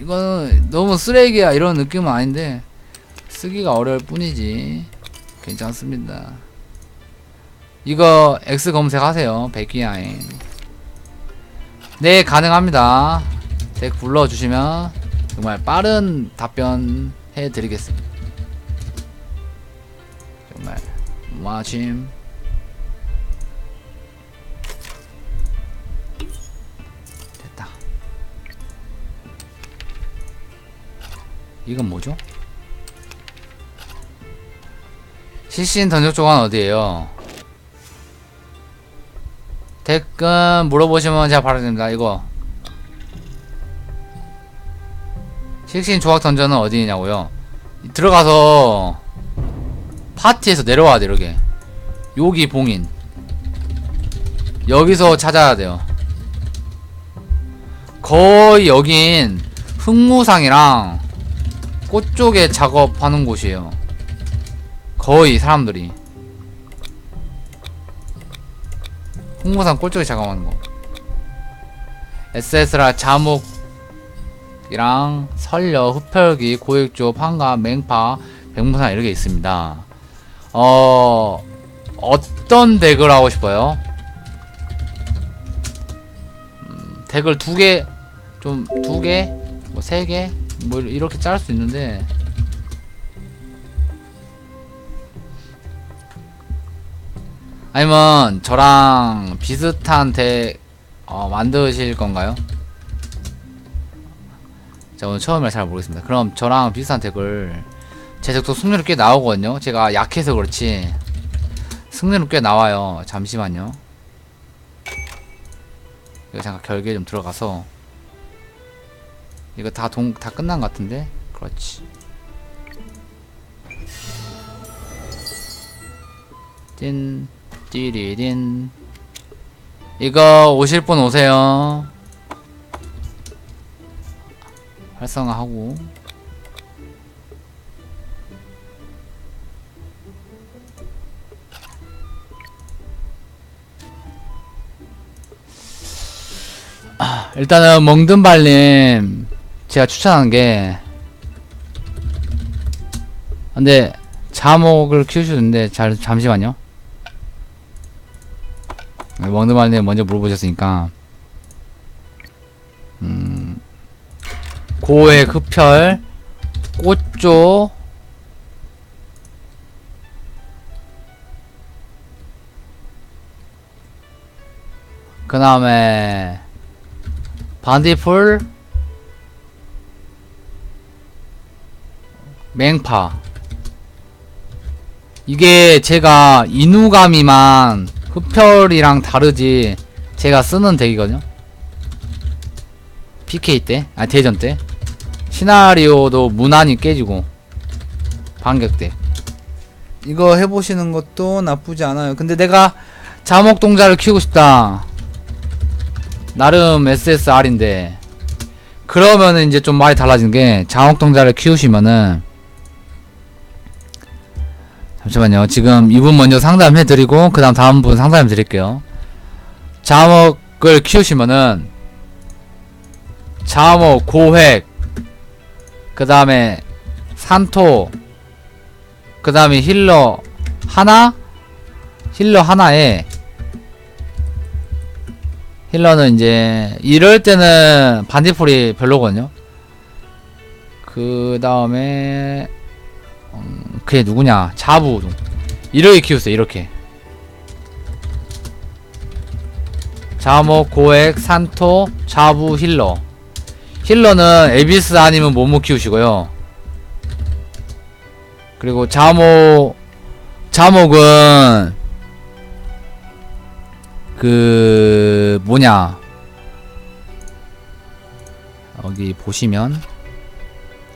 이거는 너무 쓰레기야 이런 느낌은 아닌데 쓰기가 어려울 뿐이지. 괜찮습니다. 이거 X 검색하세요 백기야행 네 가능합니다. 덱 불러주시면 정말 빠른 답변 해드리겠습니다. 정말 마침 이건 뭐죠? 실신 던적 조건 어디에요? 댓글 물어보시면 제가 바로 됩니다. 이거 실신 조각 던전은 어디 있냐고요? 들어가서 파티에서 내려와야 돼 이렇게 여기 봉인 여기서 찾아야 돼요. 거의 여긴 흑무상이랑 꽃 쪽에 작업하는 곳이에요. 거의 사람들이. 홍보상 꼴쪽에 작업하는 거. SS라 자목 이랑 설려, 흡혈기, 고액조, 판가, 맹파, 백무산 이렇게 있습니다. 어... 어떤 덱을 하고 싶어요? 음, 덱을 두 개, 좀 두 개, 뭐 세 개, 뭐 이렇게 짤 수 있는데 아니면 저랑 비슷한 덱 어, 만드실 건가요? 자 오늘 처음이라 잘 모르겠습니다. 그럼 저랑 비슷한 덱을 제 덱도 승률이 꽤 나오거든요. 제가 약해서 그렇지 승률은 꽤 나와요. 잠시만요. 이거 잠깐 결계 좀 들어가서 이거 다 동 다 끝난 것 같은데? 그렇지. 찐 띠리딘 이거 오실 분 오세요. 활성화하고. 아, 일단은 멍든발님 제가 추천하는 게 근데 자목을 키우시는데 잘 잠시만요. 먹는말님 먼저 물어보셨으니까. 음 고의 흡혈 꽃조 그 다음에 반디풀 맹파. 이게 제가 이누가미만 흡혈이랑 다르지 제가 쓰는 덱이거든요. PK 때, 아 대전 때? 시나리오도 무난히 깨지고 반격대 이거 해보시는 것도 나쁘지 않아요. 근데 내가 자목동자를 키우고 싶다. 나름 SSR인데. 그러면은 이제 좀 말이 달라지는 게 자목동자를 키우시면은 잠시만요. 지금 이분 먼저 상담해 드리고 그 다음 다음 분 상담해 드릴게요. 자목을 키우시면은 자목, 고획 그 다음에 산토 그 다음에 힐러 하나 힐러 하나에 힐러는 이제 이럴 때는 반디풀이 별로거든요. 그 다음에 음, 그게 누구냐? 자부 이렇게 키우세요 이렇게. 자목 고액 산토 자부 힐러. 힐러는 에비스 아니면 모모 키우시고요. 그리고 자목 자목은 그 뭐냐? 여기 보시면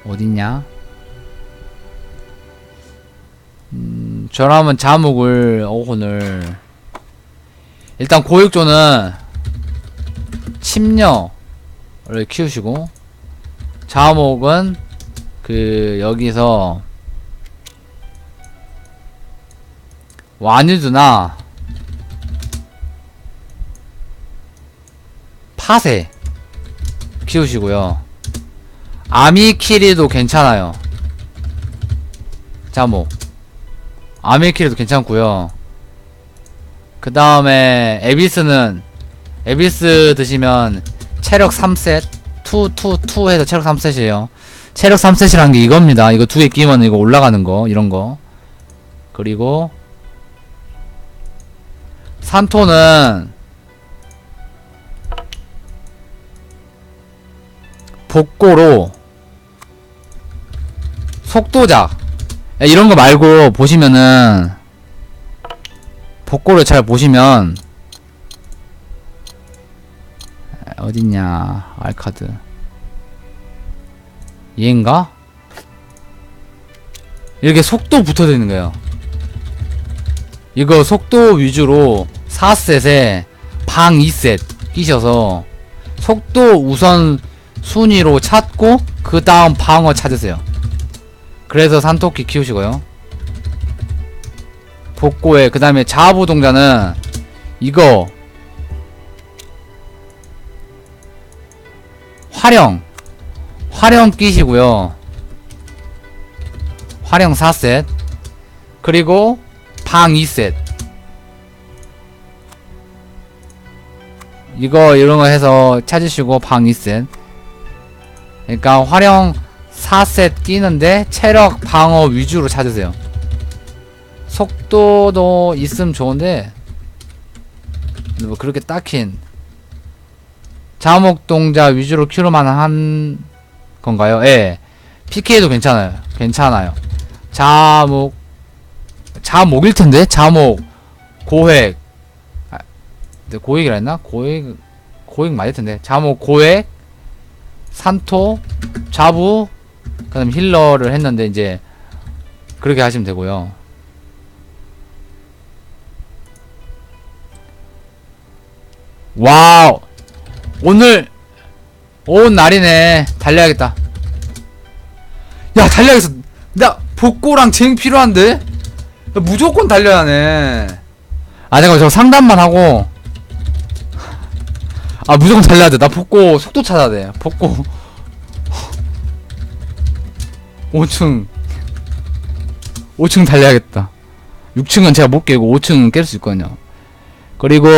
어딨냐 음, 저라면 자목을 오늘 일단 고육조는 침녀를 키우시고 자목은 그 여기서 와뉴드나 파세 키우시고요. 아미키리도 괜찮아요. 자뭐 아미키리도 괜찮고요. 그 다음에 에비스는 에비스 드시면 체력 3셋 2, 2, 2 해서 체력 3셋이에요. 체력 3셋이란 게 이겁니다. 이거 두 개 끼면 이거 올라가는 거 이런 거. 그리고 산토는 복고로 속도작 야, 이런 거 말고 보시면은 복고를 잘 보시면 아, 어딨냐 알카드 얘인가? 이렇게 속도 붙어져 있는 거예요 이거 속도 위주로 4셋에 방 2셋 끼셔서 속도 우선 순위로 찾고 그 다음 방어 찾으세요. 그래서 산토끼 키우시고요. 복고에 그 다음에 자부 동자는 이거. 활용 활용 끼시고요. 활용 4셋. 그리고 방 2셋. 이거 이런 거 해서 찾으시고 방 2셋. 그러니까 활용 4셋 끼는데 체력 방어 위주로 찾으세요 속도도 있으면 좋은데 뭐 그렇게 딱힌 자목 동자 위주로 키로만 한 건가요? 예. PK도 괜찮아요. 괜찮아요. 자목 자목일 텐데 자목 고획 아, 고획이라 했나? 고획 고획 맞을 텐데 자목 고획 산토 자부 그 다음 힐러를 했는데 이제 그렇게 하시면 되고요. 와우 오늘 온 날이네 달려야겠다. 야 달려야겠어. 나 복고랑 쟁 필요한데 나 무조건 달려야 하네. 아 잠깐 저 상담만 하고 아 무조건 달려야 돼. 나 복고 속도 찾아야 돼. 복고 5층 5층 달려야겠다. 6층은 제가 못 깨고 5층은 깰 수 있거든요. 그리고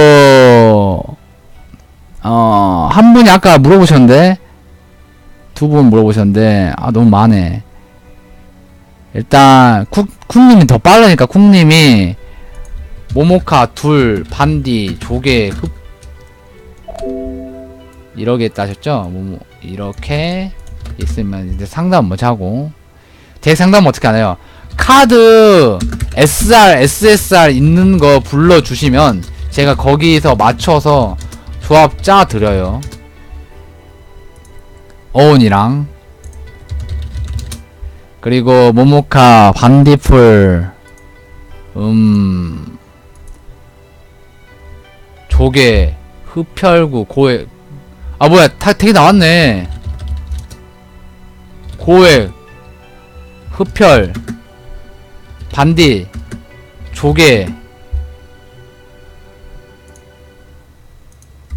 어, 한 분이 아까 물어보셨는데 두 분 물어보셨는데 아 너무 많네. 일단 쿡 쿡님이 더 빠르니까 쿡님이 모모카 둘 반디 조개 흡 하셨죠? 모모 이렇게 있으면 이제 상담 먼저 하고 대상담 어떻게 하나요? 카드 SR, SSR 있는 거 불러주시면 제가 거기서 맞춰서 조합 짜 드려요. 어운이랑 그리고 모모카 반디풀 음 조개 흡혈구 고액 아 뭐야 다 되게 나왔네 고액 흡혈 반디 조개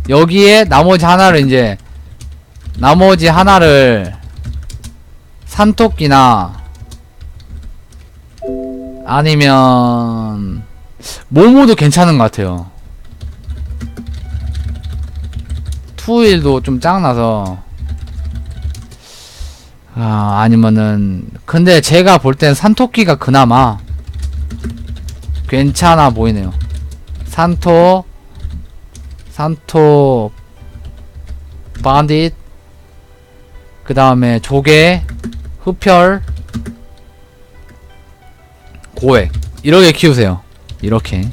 여기에 나머지 하나를 이제 나머지 하나를 산토끼나 아니면 모모도 괜찮은 것 같아요. 투일도 좀 짱나서 아 아니면은 근데 제가 볼 땐 산토끼가 그나마 괜찮아 보이네요. 산토 산토 반딧 그 다음에 조개 흡혈 고액 이렇게 키우세요. 이렇게.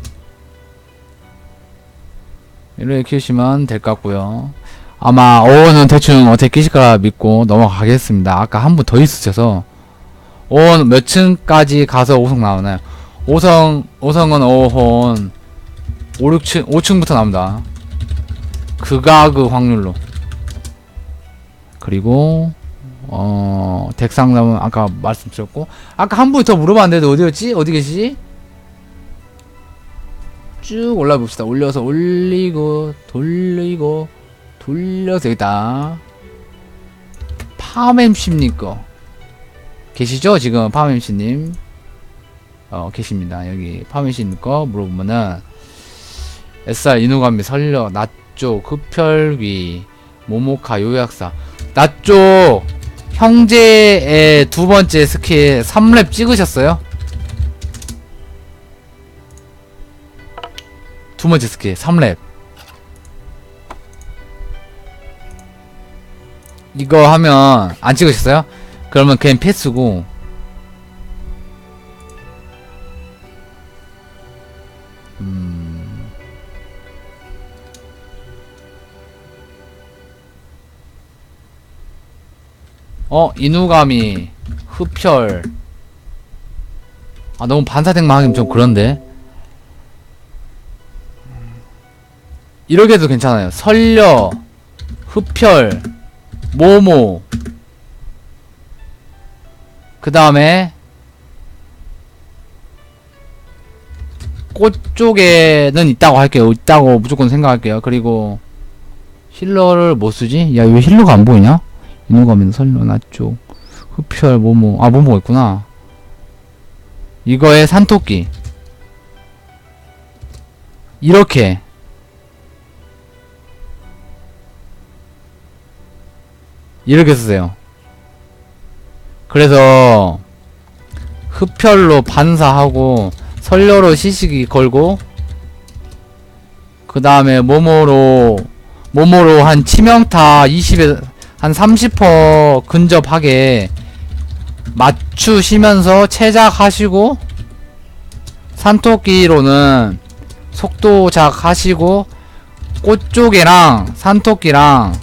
이렇게 키우시면 될 것 같고요 아마 어원은 대충 어떻게 끼실까 믿고 넘어가겠습니다. 아까 한 분 더 있으셔서. 어원 몇 층까지 가서 5성 나오나요? 5성 5성은 어원 5, 6층 5층부터 나옵니다. 극악 그 확률로. 그리고 어 덱상담은 아까 말씀드렸고. 아까 한분더 물어봤는데 어디였지? 어디 계시지? 쭉 올라 봅시다. 올려서 올리고 돌리고 돌려서 여기다 팜MC입니까? 계시죠? 지금 팜MC님. 어, 계십니다. 여기 팜MC님 거 물어보면은, SR 인후감이 설려, 나쪽, 흡혈귀, 모모카, 요약사. 나쪽, 형제의 두 번째 스킬 3렙 찍으셨어요? 두 번째 스킬 3렙. 이거 하면 안 찍으셨어요? 그러면 그냥 패스고. 음. 어 인후감이 흡혈. 아 너무 반사택만 하긴 좀 그런데? 이렇게도 괜찮아요. 설려 흡혈 모모. 그 다음에 꽃 쪽에는 있다고 할게요. 있다고 무조건 생각할게요. 그리고 힐러를 뭐 쓰지? 야 왜 힐러가 안 보이냐? 인후가면 설려 나쪽. 흡혈 모모. 아 모모가 있구나. 이거에 산토끼. 이렇게 이렇게 쓰세요. 그래서 흡혈로 반사하고 설료로 시식이 걸고 그 다음에 모모로 모모로 한 치명타 20에 한 30% 근접하게 맞추시면서 채작하시고 산토끼로는 속도작 하시고 꽃 쪽이랑 산토끼랑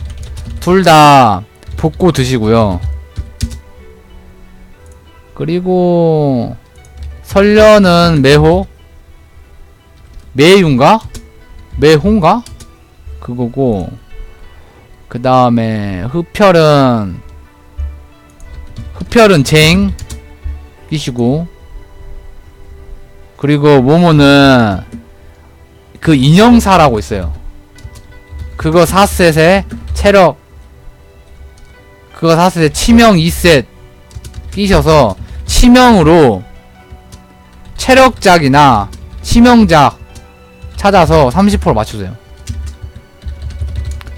둘 다 볶고 드시고요. 그리고 설려는 매호? 매윤가? 매홍가? 그거고. 그 다음에 흡혈은 흡혈은 쟁 끼시고. 그리고 모모는 그 인형사라고 있어요. 그거 4셋에 체력 그거 때 치명 2셋 끼셔서 치명으로 체력작이나 치명작 찾아서 30% 맞추세요.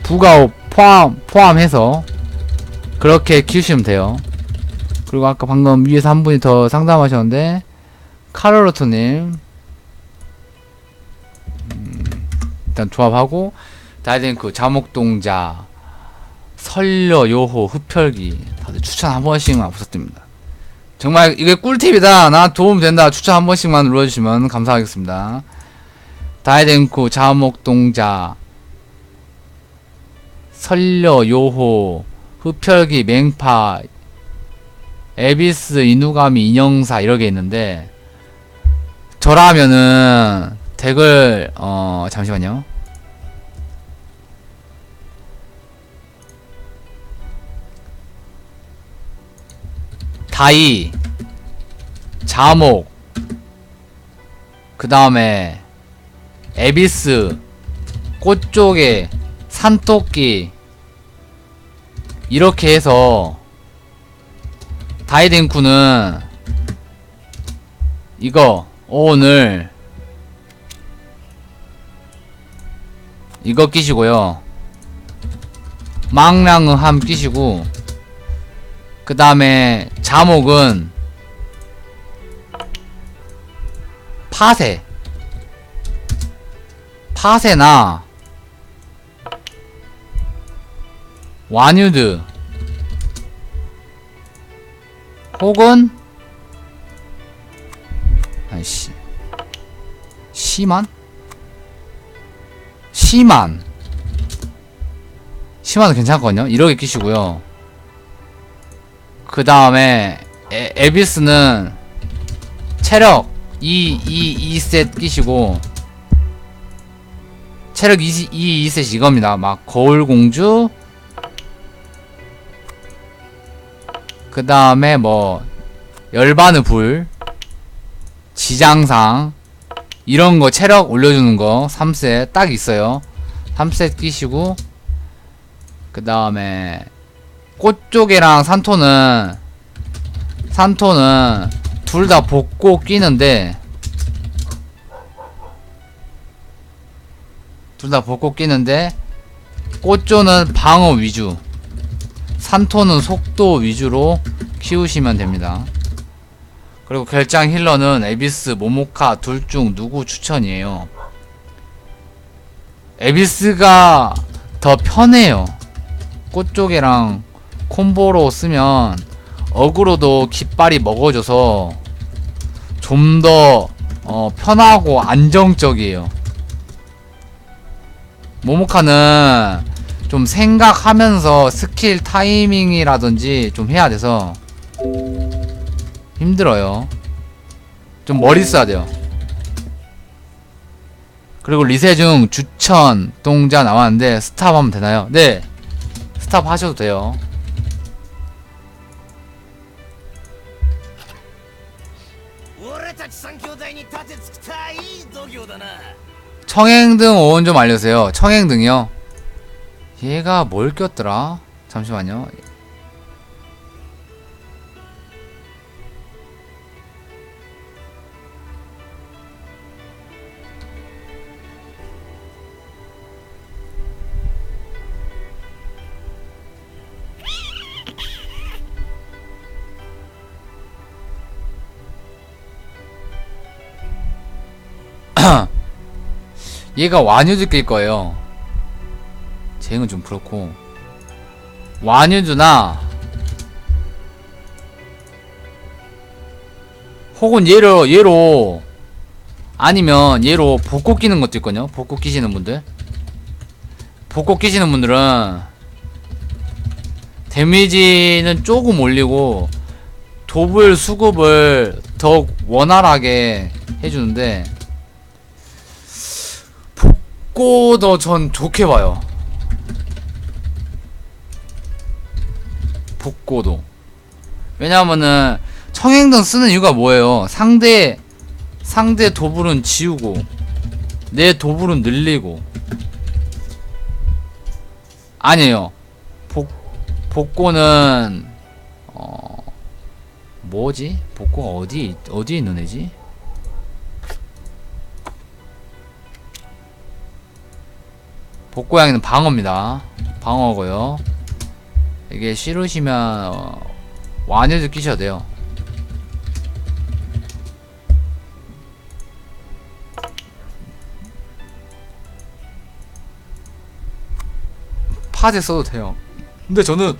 부가업 포함, 포함해서 그렇게 키우시면 돼요. 그리고 아까 방금 위에서 한 분이 더 상담하셨는데 카로로토님 음, 일단 조합하고 다이덴크 자목동자 설려, 요호, 흡혈기 다들 추천 한 번씩만 부탁드립니다. 정말 이게 꿀팁이다. 나 도움 된다. 추천 한 번씩만 눌러주시면 감사하겠습니다. 다이덴코, 자목동자, 설려, 요호, 흡혈기, 맹파, 에비스, 이누가미, 인형사 이렇게 있는데 저라면은 덱을 어 잠시만요. 다이, 자목, 그 다음에 에비스, 꽃 쪽에 산토끼 이렇게 해서 다이덴쿠는 이거 오늘 이거 끼시고요. 망랑은 함 끼시고 그 다음에 자목은 파세. 파세나 와뉴드 혹은 아이씨 시만? 시만. 시만은 괜찮거든요. 이렇게 끼시고요 그 다음에 에비스는 체력 2, 2, 2셋 끼시고 체력 2, 2, 2셋 이겁니다. 막 거울공주 그 다음에 뭐 열반의 불 지장상 이런 거 체력 올려주는 거 3셋 딱 있어요. 3셋 끼시고 그 다음에 꽃 쪽이랑 산토는 산토는 둘 다 복고 끼는데 둘 다 복고 끼는데 꽃조는 방어 위주 산토는 속도 위주로 키우시면 됩니다. 그리고 결장 힐러는 에비스, 모모카 둘 중 누구 추천이에요? 에비스가 더 편해요. 꽃 쪽이랑 콤보로 쓰면 어그로도 깃발이 먹어줘서 좀더 어, 편하고 안정적이에요. 모모카는 좀 생각하면서 스킬 타이밍이라든지 좀 해야 돼서 힘들어요. 좀 머리 써야 돼요. 그리고 리세 중 주천 동자 나왔는데 스탑하면 되나요? 네. 스탑 하셔도 돼요. 청행등 오온 좀 알려주세요. 청행등이요. 얘가 뭘 꼈더라? 잠시만요. 얘가 완유즈 낄 거예요. 쟁은 좀 그렇고 완유즈나 혹은 얘로 얘로 아니면 얘로 복고 끼는 것도 있거든요. 복고 끼시는 분들 복고 끼시는 분들은 데미지는 조금 올리고 도불 수급을 더 원활하게 해주는데 복고도 전 좋게 봐요. 복고도. 왜냐하면은 청행등 쓰는 이유가 뭐예요? 상대 상대 도불은 지우고 내 도불은 늘리고 아니에요. 복 복고는 어 뭐지? 복고가 어디 어디 있는 애지? 복고양이는 방어입니다. 방어고요. 이게 싫으시면 어, 완유도 끼셔야 돼요. 파제 써도 돼요. 근데 저는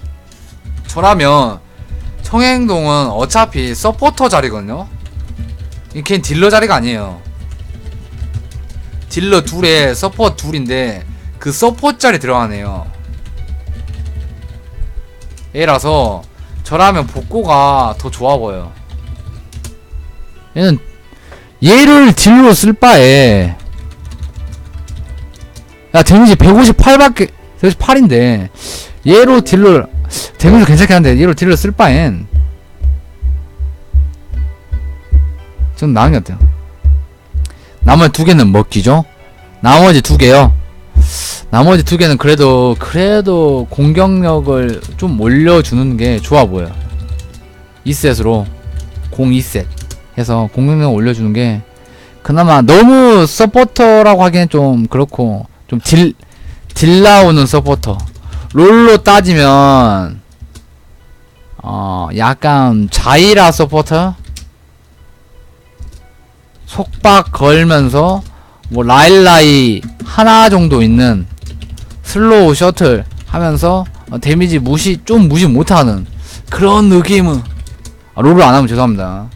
저라면 청행동은 어차피 서포터 자리거든요. 이걘 딜러 자리가 아니에요. 딜러 둘에 서포 둘인데 그 서포 자리 들어가네요. 얘라서 저라면 복고가 더 좋아 보여요. 얘는 얘를 딜로 쓸 바에 야 데미지 158밖에 158인데 얘로 딜을 데미지 괜찮긴 한데 얘로 딜을 쓸 바엔 좀 나은 것 같아요. 나머지 두 개는 먹기죠. 나머지 두 개요. 나머지 두 개는 그래도 그래도 공격력을 좀 올려주는 게 좋아 보여. 2셋으로 공 2셋 해서 공격력 올려주는 게 그나마 너무 서포터라고 하기엔 좀 그렇고 좀 딜 딜 나오는 서포터 롤로 따지면 어 약간 자이라 서포터 속박 걸면서 뭐 라일라이 하나 정도 있는 슬로우 셔틀 하면서 어, 데미지 무시 좀 무시 못하는 그런 느낌은 아, 롤을 안 하면 죄송합니다.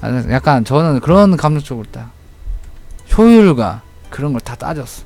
아, 약간 저는 그런 감정 쪽으로 딱 효율과 그런 걸 다 따졌어.